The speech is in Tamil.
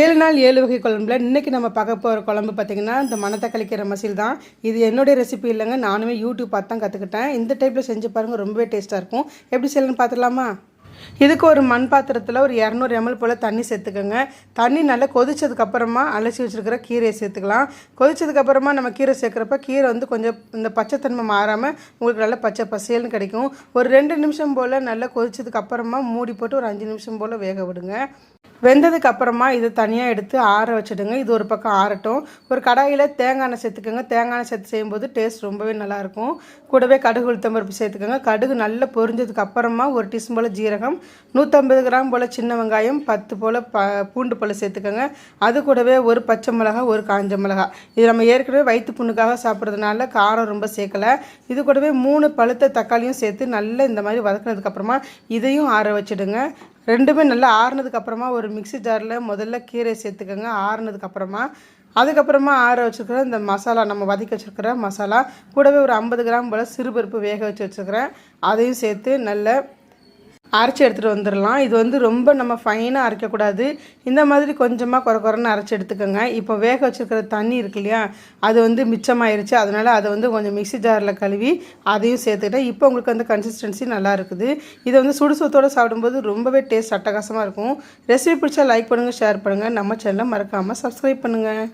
ஏழு நாள் ஏழு வகை குழம்புல. இன்றைக்கி நம்ம பார்க்க போகிற குழம்பு பார்த்திங்கன்னா இந்த மணத்தக்காளி கீரை மசில் தான். இது என்னுடைய ரெசிபி இல்லைங்க. நானுமே யூடியூப் பார்த்து தான் கற்றுக்கிட்டேன் இந்த டைப்பில் செஞ்சு பாருங்கள் ரொம்பவே டேஸ்ட்டாக இருக்கும். எப்படி செய்யலன்னு பார்த்துடலாமா இதுக்கு ஒரு மண் பாத்திரத்தில் ஒரு இரநூறு எம்எல் போல் தண்ணி சேர்த்துக்கோங்க. தண்ணி நல்லா கொதிச்சதுக்கப்புறமா அலசி வச்சுருக்கிற கீரையை சேர்த்துக்கலாம். கொதிச்சதுக்கப்புறமா நம்ம கீரை சேர்க்குறப்ப கீரை வந்து கொஞ்சம் இந்த பச்சைத்தன்மை மாறாமல் உங்களுக்கு நல்லா பச்சை பசேல்னு கிடைக்கும். ஒரு ரெண்டு நிமிஷம் போல் நல்லா கொதிச்சதுக்கப்புறமா மூடி போட்டு ஒரு அஞ்சு நிமிஷம் போல் வேக விடுங்க. வெந்ததுக்கு அப்புறமா இதை தனியாக எடுத்து ஆற வச்சுடுங்க. இது ஒரு பக்கம் ஆறட்டும். ஒரு கடாயில் தேங்காய் எண்ணெய் சேர்த்துக்கோங்க. தேங்காய் எண்ணெய் சேர்த்து செய்யும்போது டேஸ்ட் ரொம்பவே நல்லாயிருக்கும் கூடவே கடுகு உளுத்தம் பருப்பு சேர்த்துக்கோங்க. கடுகு நல்லா பொரிஞ்சதுக்கு அப்புறமா ஒரு டீஸ்பூன் போல் ஜீரகம் நூற்றம்பது கிராம் போல் சின்ன வெங்காயம் பத்து போல் ப பூண்டு போல் சேர்த்துக்கோங்க. அது கூடவே ஒரு பச்சை மிளகா ஒரு காஞ்ச மிளகா. இது நம்ம ஏற்கனவே வயிற்று புண்ணுக்காக சாப்பிட்றதுனால காரம் ரொம்ப சேர்க்கலை. இது கூடவே மூணு பழுத்த தக்காளியும் சேர்த்து நல்லா இந்த மாதிரி வதக்கினதுக்கப்புறமா இதையும் ஆற வச்சுடுங்க. ரெண்டுமே நல்லா ஆறுனதுக்கப்புறமா ஒரு மிக்ஸி ஜாரில் முதல்ல கீரை சேர்த்துக்கோங்க. ஆறுனதுக்கப்புறமா அதுக்கப்புறமா ஆற வச்சுருக்கிற இந்த மசாலா நம்ம வதக்கி வச்சுருக்கிற மசாலா கூடவே ஒரு ஐம்பது கிராம் போல் சிறுபருப்பு வேக வச்சு வச்சுருக்கிறேன். அதையும் சேர்த்து நல்ல அரைச்சி எடுத்துகிட்டு வந்துடலாம் இது வந்து ரொம்ப நம்ம ஃபைனாக அரைக்கக்கூடாது. இந்த மாதிரி கொஞ்சமாக குறை குறைன்னு அரைச்சி எடுத்துக்கோங்க. இப்போ வேக வச்சுருக்கிற தண்ணி இருக்கு இல்லையா அது வந்து மிச்சமாயிருச்சு. அதனால் அதை வந்து கொஞ்சம் மிக்ஸி ஜாரில் கழுவி அதையும் சேர்த்துக்கிட்டேன் இப்போ உங்களுக்கு வந்து கன்சிஸ்டன்சி நல்லா இருக்குது. இதை வந்து சுடு சுத்தோடு சாப்பிடும்போது ரொம்பவே டேஸ்ட் அட்டகாசமாக இருக்கும். ரெசிபி பிடிச்சா லைக் பண்ணுங்கள் ஷேர் பண்ணுங்கள் நம்ம சேனலை மறக்காமல் சப்ஸ்கிரைப் பண்ணுங்கள்